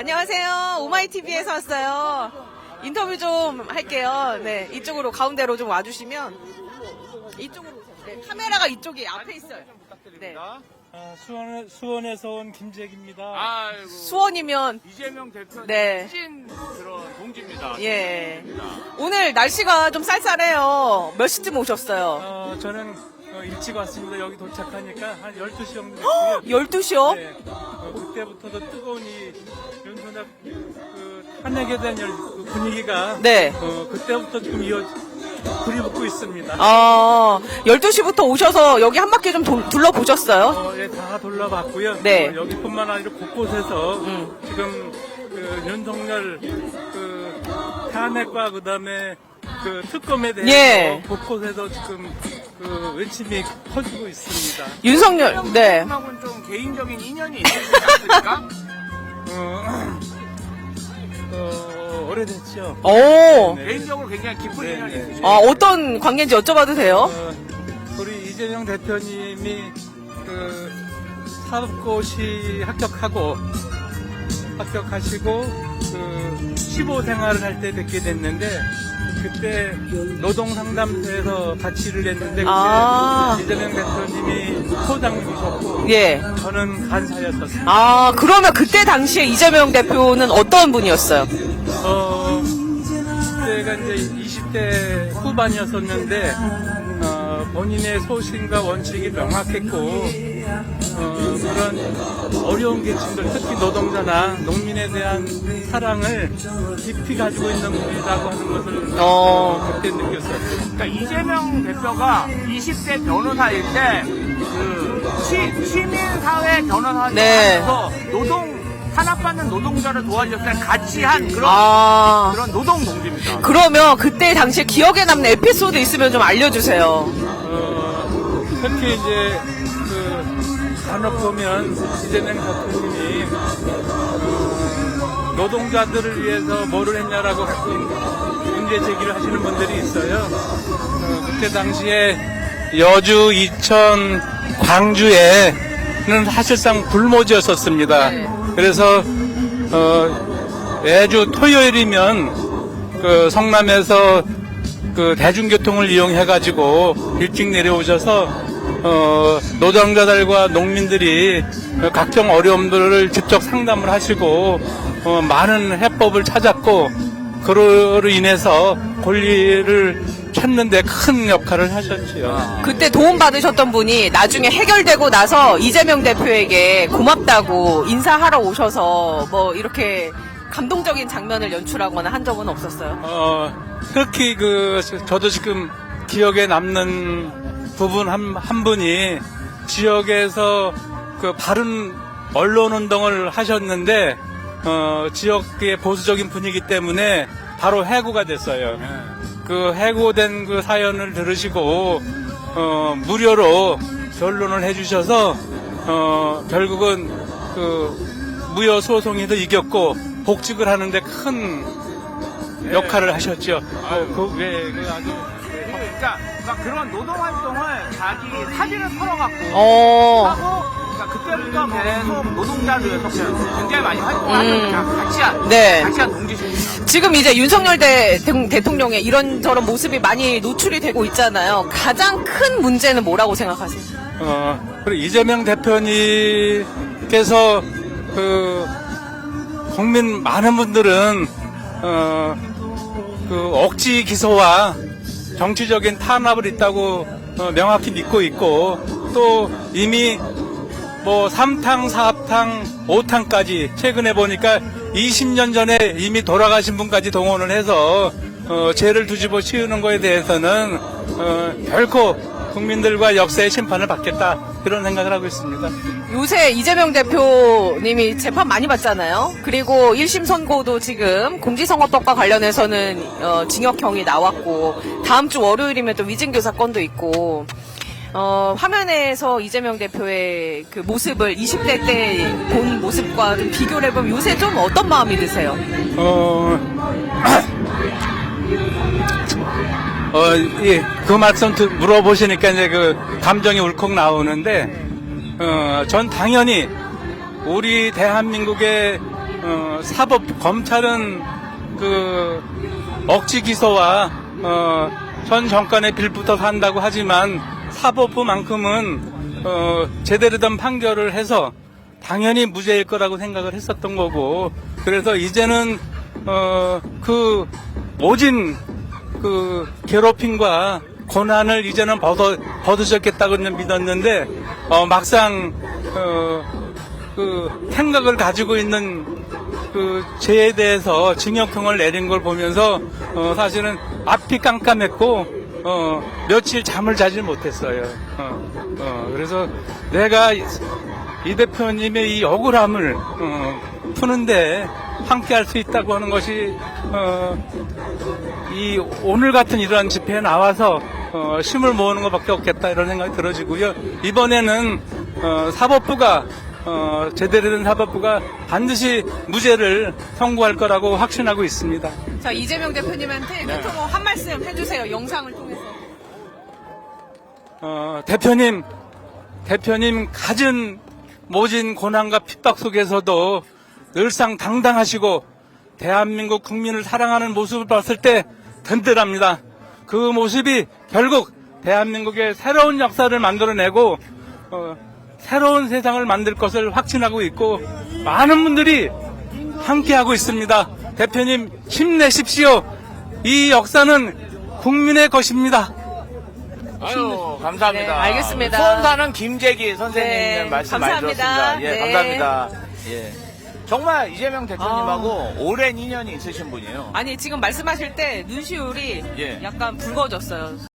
안녕하세요. 오마이TV에서 왔어요. 인터뷰 좀 할게요. 네, 이쪽으로 가운데로 좀 와주시면 이쪽으로 오세요. 네, 카메라가 이쪽에 앞에 있어요. 네. 아, 수원, 수원에서 온 김재기입니다. 아이고. 수원이면 이재명 대표 네. 찐 그런 동지입니다. 예. 오늘 날씨가 좀 쌀쌀해요. 몇 시쯤 오셨어요? 어, 저는 어, 일찍 왔습니다. 여기 도착하니까 한 12시 정도 됐고요. 12시요? 네, 어, 그때부터도 뜨거운 이 윤소작 그 탄핵에 대한 열- 그 분위기가 네. 어, 그때부터 지금 이어 불이 붙고 있습니다. 아, 12시부터 오셔서 여기 한 바퀴 좀 돌- 둘러보셨어요? 어, 예, 다 돌아봤고요. 네. 어, 여기뿐만 아니라 곳곳에서 음. 지금 그 윤석열 그 탄핵과 그다음에 그 특검에 대해서 예. 곳곳에서 지금 그 외침이 커지고 있습니다. 윤석열, 네. 대통령하고는 좀 개인적인 인연이 있으시지 않습니까? 어, 어, 오래됐죠. 오. 네. 개인적으로 굉장히 깊은 네, 인연이 네. 있으시죠. 아, 어떤 관계인지 여쭤봐도 돼요? 어, 우리 이재명 대표님이 그 사업고시 합격하고 합격하시고 그 15 생활을 할 때 뵙게 됐는데 그때 노동 상담소에서 같이 일을 했는데 그때 아. 이재명 대표님이 소장님이셨고 예. 저는 간사였었어요. 아, 그러면 그때 당시에 이재명 대표는 어떤 분이었어요? 어, 그때가 이제 20대 후반이었었는데, 어, 본인의 소신과 원칙이 명확했고, 어, 그런 어려운 계층들, 특히 노동자나 농민에 대한 사랑을 깊이 가지고 있는 분이라고 하는 것을 어. 그때 느꼈어요. 그러니까 이재명 대표가 20대 변호사일 때, 그, 시, 시민사회 변호사를 네. 노동, 탄압받는 노동자를 도와줄 때 같이 한 그런, 아. 그런 노동 동지입니다. 그러면 그때 당시에 기억에 남는 에피소드 있으면 좀 알려주세요. 어, 특히 이제 그 간혹 보면 이재명 대표님이 어, 노동자들을 위해서 뭐를 했냐라고 가끔 문제 제기를 하시는 분들이 있어요. 어, 그때 당시에 여주, 이천, 광주에 는 사실상 불모지였었습니다. 네. 그래서 어, 매주 토요일이면 그 성남에서 그 대중교통을 이용해 가지고 일찍 내려오셔서 어 노동자들과 농민들이 각종 어려움들을 직접 상담을 하시고 어 많은 해법을 찾았고 그로 인해서 권리를 찾는데 큰 역할을 하셨지요. 그때 도움 받으셨던 분이 나중에 해결되고 나서 이재명 대표에게 고맙다고 인사하러 오셔서 뭐 이렇게 감동적인 장면을 연출하거나 한 적은 없었어요. 어, 특히 그, 저도 지금 기억에 남는 부분 한, 한 분이 지역에서 그 바른 언론 운동을 하셨는데, 어, 지역의 보수적인 분위기 때문에 바로 해고가 됐어요. 그 해고된 그 사연을 들으시고, 어, 무료로 변론을 해주셔서, 어, 결국은 그 무효 소송에도 이겼고, 복직을 하는데 큰 역할을 하셨죠. 어, 그, 네, 그 아주. 그러니까, 그러니까 그런 노동 활동을 자기 사진을 털어갖고 어, 하고 그러니까 그때부터 계속 노동자를 위해서 굉장히 많이 활동하는 음. 그냥 같이 한 네. 같이 한 동지십니다. 지금 이제 윤석열 대, 대, 통령의 이런저런 모습이 많이 노출이 되고 있잖아요. 가장 큰 문제는 뭐라고 생각하세요? 어, 그리고 이재명 대표님께서 그 국민 많은 분들은 어, 그 억지 기소와 정치적인 탄압을 있다고 어, 명확히 믿고 있고 또 이미 뭐 3탕, 4탕, 5탕까지 최근에 보니까 20년 전에 이미 돌아가신 분까지 동원을 해서 어, 죄를 뒤집어 씌우는 거에 대해서는 어, 결코 국민들과 역사의 심판을 받겠다 그런 생각을 하고 있습니다. 요새 이재명 대표님이 재판 많이 받잖아요. 그리고 1심 선고도 지금 공직선거법과 관련해서는 어, 징역형이 나왔고 다음 주 월요일이면 또 위증교 사건도 있고 어, 화면에서 이재명 대표의 그 모습을 20대 때 본 모습과 좀 비교를 해보면 요새 좀 어떤 마음이 드세요? 어, 어, 예, 그 말씀 드- 물어보시니까 이제 그 감정이 울컥 나오는데, 어, 전 당연히 우리 대한민국의 어, 사법 검찰은 그 억지 기소와 어, 전 정권의 빌부터 산다고 하지만 사법부만큼은 어, 제대로 된 판결을 해서 당연히 무죄일 거라고 생각을 했었던 거고 그래서 이제는 어, 그 모진 그 괴롭힘과 고난을 이제는 벗어, 벗으셨겠다고 믿었는데 어, 막상 어, 그 생각을 가지고 있는 그 죄에 대해서 징역형을 내린 걸 보면서 어, 사실은 앞이 깜깜했고 어, 며칠 잠을 자지 못했어요. 어, 어, 그래서 내가 이, 이 대표님의 이 억울함을 어, 푸는데 함께 할 수 있다고 하는 것이 어, 이 오늘 같은 이러한 집회에 나와서 어, 힘을 모으는 것밖에 없겠다 이런 생각이 들어지고요. 이번에는 어, 사법부가 어, 제대로 된 사법부가 반드시 무죄를 선고할 거라고 확신하고 있습니다. 자, 이재명 대표님한테 네. 한 말씀 해주세요. 영상을 통해서. 어, 대표님, 대표님 가진 모진 고난과 핍박 속에서도 늘상 당당하시고 대한민국 국민을 사랑하는 모습을 봤을 때 든든합니다. 그 모습이 결국 대한민국의 새로운 역사를 만들어내고 어, 새로운 세상을 만들 것을 확신하고 있고 많은 분들이 함께하고 있습니다. 대표님 힘내십시오. 이 역사는 국민의 것입니다. 아유, 감사합니다. 네, 알겠습니다. 수원사는 김재기 선생님 네, 말씀 많이 감사합니다. 들었습니다. 예, 네. 감사합니다. 예. 정말 이재명 대표님하고 오랜 인연이 있으신 분이에요. 아니, 지금 말씀하실 때 눈시울이 예. 약간 붉어졌어요.